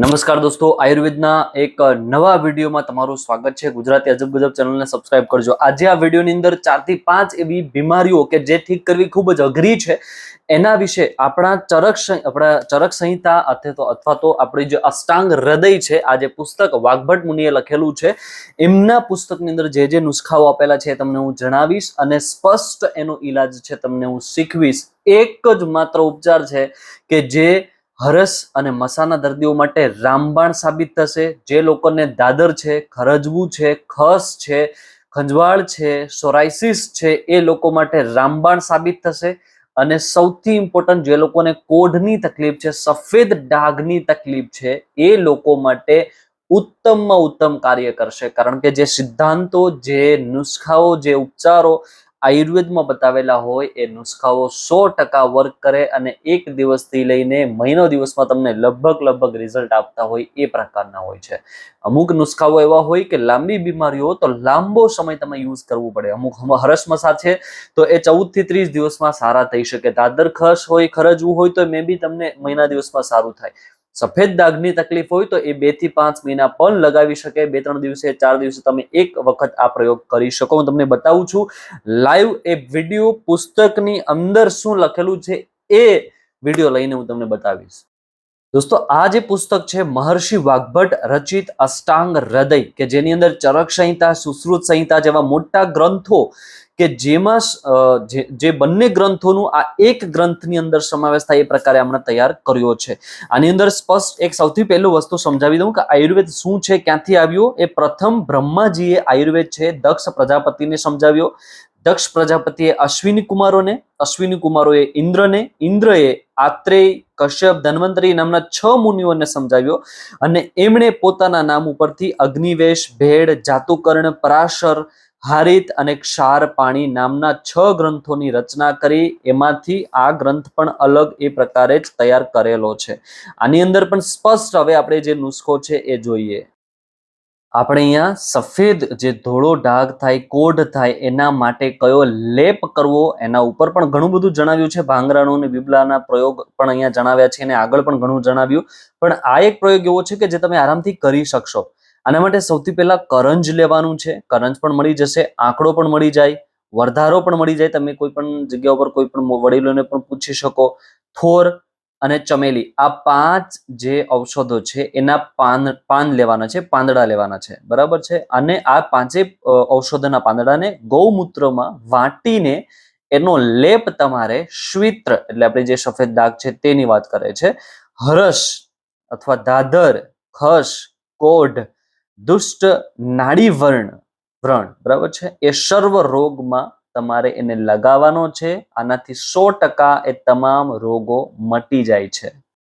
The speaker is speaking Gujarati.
નમસ્કાર દોસ્તો, આયુર્વેદના એક નવા વિડીયોમાં તમારું સ્વાગત છે. ગુજરાતી અજબ ગજબ ચેનલને સબસ્ક્રાઇબ કરજો. આજે આ વિડીયોની અંદર ચારથી પાંચ એવી બીમારીઓ કે જે ઠીક કરવી ખૂબ જ અઘરી છે, એના વિશે આપણા ચરક આપણા ચરક સંહિતા અથવા તો અથવા તો આપણી જે અષ્ટાંગ હૃદય છે, આ જે પુસ્તક વાઘભટ મુનિએ લખેલું છે, એમના પુસ્તકની અંદર જે જે નુસ્ખાઓ આપેલા છે તમને હું જણાવીશ અને સ્પષ્ટ એનો ઈલાજ છે તમને હું શીખવીશ. એક જ માત્ર ઉપચાર છે કે જે હરસ અને મસાના દર્દીઓ માટે રામબાણ સાબિત થશે. જે લોકોને દાદર છે, ખરજવું છે, ખસ છે, ખંજવાળ છે સોરાઇસિસ છે, એ લોકો માટે રામબાણ સાબિત થશે. અને સૌથી ઇમ્પોર્ટન્ટ જે લોકોને કોઢની તકલીફ છે, સફેદ ડાઘની તકલીફ છે, એ લોકો માટે ઉત્તમમાં ઉત્તમ કાર્ય કરશે. કારણ કે જે સિદ્ધાંતો, જે નુસ્ખાઓ, જે ઉપચારો આયુર્વેદમાં બતાવેલા હોય એ નુસ્ખાઓ સો ટકા વર્ક કરે અને એક દિવસથી લઈને મહિનો દિવસમાં તમને લગભગ લગભગ રિઝલ્ટ આપતા હોય એ પ્રકારના હોય છે. અમુક નુસ્ખાઓ એવા હોય કે લાંબી બીમારીઓ, તો લાંબો સમય તમે યુઝ કરવું પડે. અમુક હરસ મસા છે, તો એ ચૌદથી ત્રીસ દિવસમાં સારા થઈ શકે. દાદર ખસ હોય, ખરજવું હોય, તો મે બી તમને મહિના દિવસમાં સારું થાય. સફેદ દાગની તકલીફ હોય તો એ બેથી પાંચ મહિના પણ લગાવી શકે. બે ત્રણ દિવસે, ચાર દિવસે તમે એક વખત આ પ્રયોગ કરી શકો. હું તમને બતાવું છું, લાઈવ એ વીડિયો પુસ્તકની અંદર શું લખેલું છે એ વીડિયો લઈને હું તમને બતાવીશ. દોસ્તો, આ જે પુસ્તક છે, મહર્ષિ વાઘભટ રચિત અષ્ટાંગ હૃદય, કે જેની અંદર ચરક સંહિતા, સુશ્રુત સંહિતા જેવા મોટા ગ્રંથો, કે જેમાં જે બંને ગ્રંથોનું આ એક ગ્રંથની અંદર સમાવેશ થાય એ પ્રકારે આપણે તૈયાર કર્યો છે. આની અંદર સ્પષ્ટ એક સૌથી પહેલું વસ્તુ સમજાવી દઉં કે આયુર્વેદ શું છે, ક્યાંથી આવ્યો? એ પ્રથમ બ્રહ્માજીએ આયુર્વેદ છે દક્ષ પ્રજાપતિને સમજાવ્યો. દક્ષ પ્રજાપતિએ અશ્વિની કુમારોને, અશ્વિની કુમારોએ ઇન્દ્રને, ઇન્દ્રએ આત્રેય, કશ્યપ, ધન્વંતરી નામના છ મુનિઓને સમજાવ્યો અને એમણે પોતાના નામ ઉપરથી અગ્નિવેશ, ભેડ, જાતુકર્ણ, પરાશર, હારિત અને ક્ષાર પાણી નામના છ ગ્રંથોની રચના કરી. એમાંથી આ ગ્રંથ પણ અલગ એ પ્રકારે જ તૈયાર કરેલો છે. આની અંદર પણ સ્પષ્ટ હવે આપણે જે નુસ્ખો છે એ જોઈએ. આપણે અહીંયા સફેદ જે ધોળો ડાઘ થાય, કોઢ થાય, એના માટે કયો લેપ કરવો, એના ઉપર પણ ઘણું બધું જણાવ્યું છે. ભાંગરાણું અને બીબલાના પ્રયોગ પણ અહીંયા જણાવ્યા છે અને આગળ પણ ઘણું જણાવ્યું. પણ આ એક પ્રયોગ એવો છે કે જે તમે આરામથી કરી શકશો. આના માટે સૌથી પહેલા કરંજ લેવાનું છે. કરંજ પણ મળી જશે, આંકડો પણ મળી જાય, વરધારો પણ મળી જાય. તમે કોઈ પણ જગ્યા ઉપર કોઈ પણ વડીલોને પણ પૂછી શકો. થોર અને ચમેલી. આ પાંચ જે ઔષધો છે, એના પાન પાન લેવાના છે, પાંદડા લેવાના છે. બરાબર છે? અને આ પાંચે ઔષધના પાંદડાને ગૌમૂત્રમાં વાટીને એનો લેપ તમારે શ્વિત્ર, એટલે આપણે જે સફેદ દાગ છે તેની વાત કરે છે, હરસ અથવા દાદર, ખસ, કોઢ, દુષ્ટ નાડી વર્ણ વ્રણ. બરાબર છે? એ સર્વ રોગમાં તમારે એને લગાવવાનો છે. આનાથી સો ટકા એ તમામ રોગો મટી જાય છે.